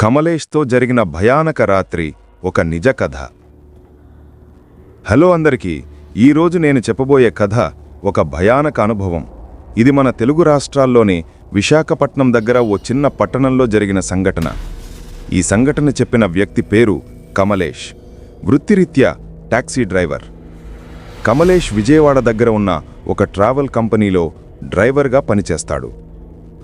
కమలేష్తో జరిగిన భయానక రాత్రి ఒక నిజ కథ. హలో అందరికీ ఈరోజు నేను చెప్పబోయే కథ ఒక భయానక అనుభవం. ఇది మన తెలుగు రాష్ట్రాల్లోని విశాఖపట్నం దగ్గర ఓ చిన్న పట్టణంలో జరిగిన సంఘటన. ఈ సంఘటన చెప్పిన వ్యక్తి పేరు కమలేష్. వృత్తిరీత్యా టాక్సీ డ్రైవర్. కమలేష్ విజయవాడ దగ్గర ఉన్న ఒక ట్రావెల్ కంపెనీలో డ్రైవర్గా పనిచేస్తాడు.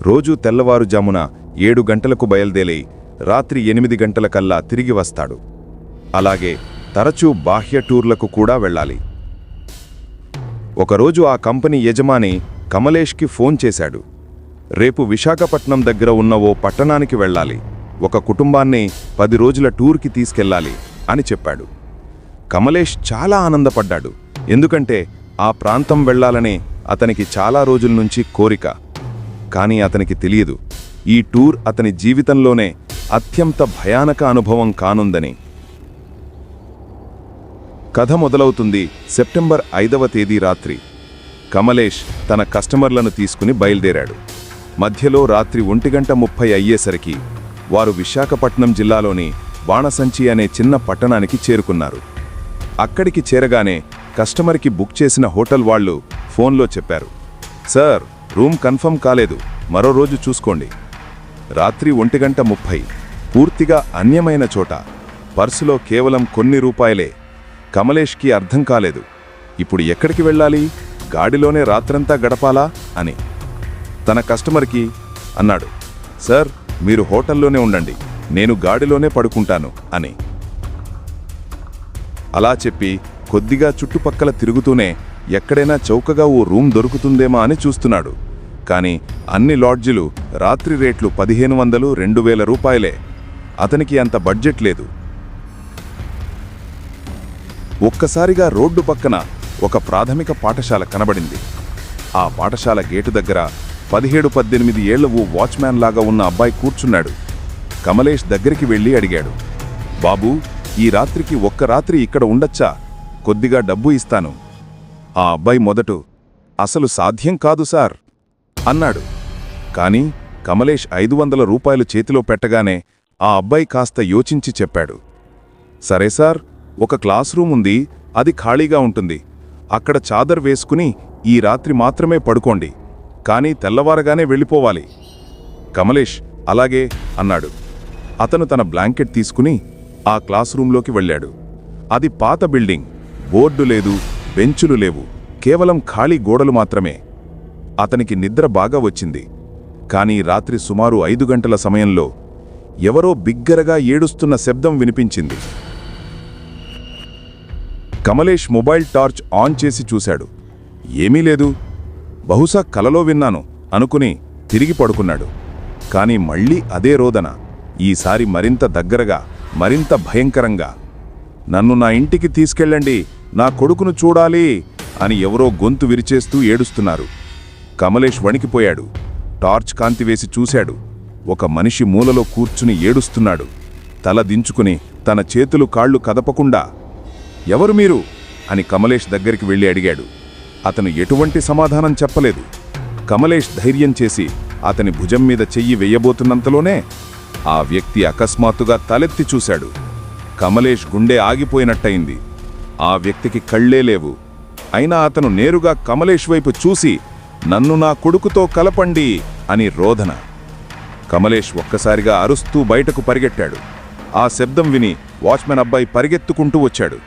రోజూ తెల్లవారుజామున ఏడు గంటలకు బయలుదేరి రాత్రి ఎనిమిది గంటలకల్లా తిరిగి వస్తాడు. అలాగే తరచూ బాహ్య టూర్లకు కూడా వెళ్ళాలి. ఒకరోజు ఆ కంపెనీ యజమాని కమలేష్కి ఫోన్ చేశాడు. రేపు విశాఖపట్నం దగ్గర ఉన్న ఓ పట్టణానికి వెళ్ళాలి. ఒక కుటుంబాన్ని పది రోజుల టూర్కి తీసుకెళ్ళాలి అని చెప్పాడు. కమలేష్ చాలా ఆనందపడ్డాడు. ఎందుకంటే ఆ ప్రాంతం వెళ్ళాలనే అతనికి చాలా రోజుల నుంచి కోరిక. కానీ అతనికి తెలియదు. ఈ టూర్ అతని జీవితంలోనే అత్యంత భయానక అనుభవం కానుందని. కథ మొదలవుతుంది సెప్టెంబర్ ఐదవ తేదీ రాత్రి. కమలేష్ తన కస్టమర్లను తీసుకుని బయలుదేరాడు. మధ్యలో రాత్రి ఒంటిగంట ముప్పై అయ్యేసరికి వారు విశాఖపట్నం జిల్లాలోని బాణసంచి అనే చిన్న పట్టణానికి చేరుకున్నారు. అక్కడికి చేరగానే కస్టమర్కి బుక్ చేసిన హోటల్ వాళ్ళు ఫోన్లో చెప్పారు. సార్ రూమ్ కన్ఫర్మ్ కాలేదు. మరో రోజు చూసుకోండి. రాత్రి ఒంటిగంట ముప్పై. పూర్తిగా అన్యమైన చోట. పర్సులో కేవలం కొన్ని రూపాయలే. కమలేష్కి అర్థం కాలేదు. ఇప్పుడు ఎక్కడికి వెళ్ళాలి? గాడిలోనే రాత్రంతా గడపాలా? అని. తన కస్టమర్కి అన్నాడు. సార్ మీరు హోటల్లోనే ఉండండి. నేను గాడిలోనే పడుకుంటాను. అని. అలా చెప్పి కొద్దిగా చుట్టుపక్కల తిరుగుతూనే ఎక్కడైనా చౌకగా ఓ రూమ్ దొరుకుతుందేమా అని చూస్తున్నాడు. కానీ అన్ని లాడ్జిలు రాత్రి రేట్లు పదిహేను వందలు రెండు వేల రూపాయలే. అతనికి అంత బడ్జెట్ లేదు. ఒక్కసారిగా రోడ్డు పక్కన ఒక ప్రాథమిక పాఠశాల కనబడింది. ఆ పాఠశాల గేటు దగ్గర పదిహేడు పద్దెనిమిది ఏళ్ళ ఓ వాచ్మ్యాన్ లాగా ఉన్న అబ్బాయి కూర్చున్నాడు. కమలేష్ దగ్గరికి వెళ్ళి అడిగాడు బాబూ ఈ రాత్రికి ఒక్క రాత్రి ఇక్కడ ఉండొచ్చా? కొద్దిగా డబ్బు ఇస్తాను. ఆ అబ్బాయి మొదటు అసలు సాధ్యం కాదు సార్. అన్నాడు. కాని కమలేష్ ఐదు వందల రూపాయలు చేతిలో పెట్టగానే ఆ అబ్బాయి కాస్త యోచించి చెప్పాడు. సరే సార్ ఒక క్లాస్ రూమ్ ఉంది అది ఖాళీగా ఉంటుంది. అక్కడ చాదర్ వేసుకుని ఈ రాత్రి మాత్రమే పడుకోండి. కానీ తెల్లవారగానే వెళ్ళిపోవాలి. కమలేష్ అలాగే అన్నాడు. అతను తన బ్లాంకెట్ తీసుకుని ఆ క్లాస్ రూంలోకి వెళ్ళాడు. అది పాత బిల్డింగ్ బోర్డు లేదు బెంచులు లేవు కేవలం ఖాళీ గోడలు మాత్రమే. అతనికి నిద్ర బాగా వచ్చింది. కానీ రాత్రి సుమారు ఐదు గంటల సమయంలో ఎవరో బిగ్గరగా ఏడుస్తున్న శబ్దం వినిపించింది. కమలేష్ మొబైల్ టార్చ్ ఆన్ చేసి చూశాడు. ఏమీ లేదు. బహుశా కలలో విన్నాను అనుకుని తిరిగి పడుకున్నాడు. కానీ మళ్ళీ అదే రోదన. ఈసారి మరింత దగ్గరగా మరింత భయంకరంగా. నన్ను నా ఇంటికి తీసుకెళ్ళండి నా కొడుకును చూడాలి అని ఎవరో గొంతు విరిచేస్తూ ఏడుస్తున్నారు. కమలేష్ వణికిపోయాడు. టార్చ్ కాంతి వేసి చూశాడు. ఒక మనిషి మూలలో కూర్చుని ఏడుస్తున్నాడు. తల దించుకుని తన చేతులు కాళ్ళు కదపకుండా ఎవరు మీరు? అని కమలేష్ దగ్గరికి వెళ్ళి అడిగాడు. అతను ఎటువంటి సమాధానం చెప్పలేదు. కమలేష్ ధైర్యం చేసి అతని భుజం మీద చెయ్యి వెయ్యబోతున్నంతలోనే ఆ వ్యక్తి అకస్మాత్తుగా తలెత్తి చూశాడు. కమలేష్ గుండె ఆగిపోయినట్టయింది. ఆ వ్యక్తికి కళ్ళే లేవు. అయినా అతను నేరుగా కమలేష్ వైపు చూసి నన్ను నా కొడుకుతో కలపండి అని రోధన. కమలేష్ ఒక్కసారిగా అరుస్తూ బయటకు పరిగెట్టాడు. ఆ శబ్దం విని వాచ్మెన్ అబ్బాయి పరిగెత్తుకుంటూ వచ్చాడు.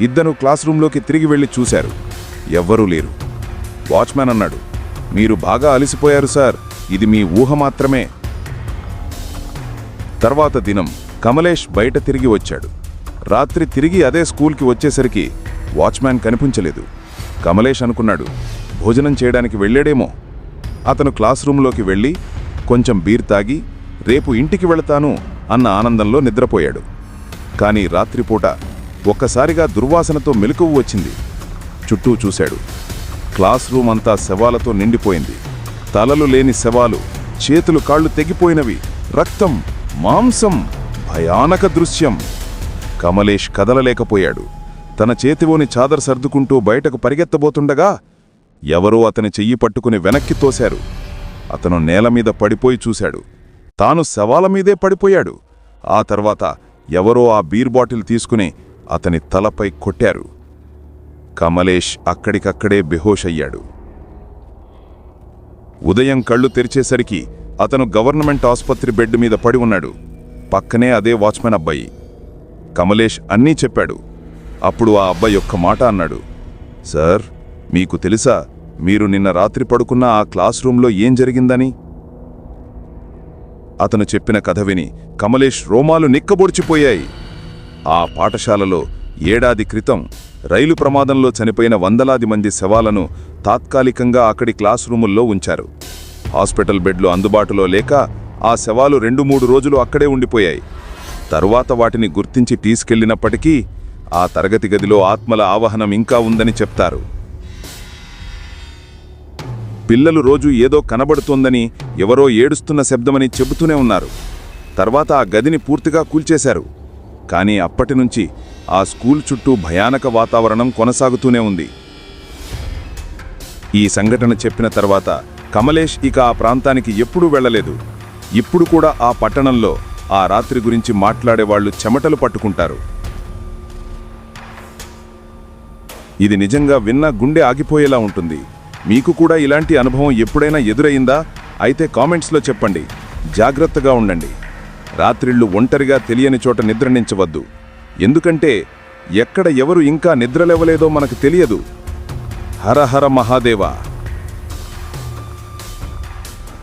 ఇద్దరు క్లాస్ రూంలోకి తిరిగి వెళ్ళి చూశారు. ఎవ్వరూ లేరు. వాచ్మెన్ అన్నాడు మీరు బాగా అలసిపోయారు సార్. ఇది మీ ఊహ మాత్రమే. తర్వాత దినం కమలేష్ బయట తిరిగి వచ్చాడు. రాత్రి తిరిగి అదే స్కూల్కి వచ్చేసరికి వాచ్మ్యాన్ కనిపించలేదు. కమలేష్ అనుకున్నాడు భోజనం చేయడానికి వెళ్ళాడేమో. అతను క్లాస్ రూంలోకి వెళ్ళి కొంచెం బీర్ తాగి రేపు ఇంటికి వెళతాను అన్న ఆనందంలో నిద్రపోయాడు. కానీ రాత్రిపూట ఒక్కసారిగా దుర్వాసనతో మెలకువ వచ్చింది. చుట్టూ చూశాడు. క్లాస్ రూమ్ అంతా శవాలతో నిండిపోయింది. తలలు లేని శవాలు చేతులు కాళ్ళు తెగిపోయినవి రక్తం మాంసం భయానక దృశ్యం. కమలేష్ కదలలేకపోయాడు. తన చేతిలోని చాదర్ సర్దుకుంటూ బయటకు పరిగెత్తబోతుండగా ఎవరో అతని చెయ్యి పట్టుకుని వెనక్కి తోశారు. అతను నేల మీద పడిపోయి చూశాడు. తాను శవాల మీదే పడిపోయాడు. ఆ తర్వాత ఎవరో ఆ బీర్ బాటిల్ తీసుకుని అతని తలపై కొట్టారు. కమలేష్ అక్కడికక్కడే బెహోష్ అయ్యాడు ఉదయం కళ్ళు తెరిచేసరికి అతను గవర్నమెంట్ ఆసుపత్రి బెడ్ మీద పడి ఉన్నాడు. పక్కనే అదే వాచ్మెన్ అబ్బాయి. కమలేష్ అన్నీ చెప్పాడు. అప్పుడు ఆ అబ్బాయి ఒక్క మాట అన్నాడు. సార్ మీకు తెలుసా? మీరు నిన్న రాత్రి పడుకున్న ఆ క్లాస్ రూంలో ఏం జరిగిందని? అతను చెప్పిన కథ విని కమలేష్ రోమాలు నిక్కబొడిచిపోయాయి. ఆ పాఠశాలలో ఏడాది క్రితం రైలు ప్రమాదంలో చనిపోయిన వందలాది మంది శవాలను తాత్కాలికంగా అక్కడి క్లాస్ రూముల్లో ఉంచారు. హాస్పిటల్ బెడ్లు అందుబాటులో లేక ఆ శవాలు రెండు మూడు రోజులు అక్కడే ఉండిపోయాయి. తరువాత వాటిని గుర్తించి తీసుకెళ్ళినప్పటికీ ఆ తరగతి గదిలో ఆత్మల ఆవహనం ఇంకా ఉందని చెప్తారు. పిల్లలు రోజు ఏదో కనబడుతోందని ఎవరో ఏడుస్తున్న శబ్దమని చెబుతూనే ఉన్నారు. తర్వాత ఆ గదిని పూర్తిగా కూల్చేశారు. కానీ అప్పటినుంచి ఆ స్కూల్ చుట్టూ భయానక వాతావరణం కొనసాగుతూనే ఉంది. ఈ సంఘటన చెప్పిన తర్వాత కమలేష్ ఇక ఆ ప్రాంతానికి ఎప్పుడూ వెళ్ళలేదు. ఇప్పుడు కూడా ఆ పట్టణంలో ఆ రాత్రి గురించి మాట్లాడేవాళ్ళు చెమటలు పట్టుకుంటారు. ఇది నిజంగా విన్న గుండె ఆగిపోయేలా ఉంటుంది. మీకు కూడా ఇలాంటి అనుభవం ఎప్పుడైనా ఎదురయిందా అయితే కామెంట్స్లో చెప్పండి. జాగ్రత్తగా ఉండండి. రాత్రిళ్ళు ఒంటరిగా తెలియని చోట నిద్రనించవద్దు. ఎందుకంటే ఎక్కడ ఎవరు ఇంకా నిద్రలేవలేదో మనకు తెలియదు. హర హర మహాదేవా!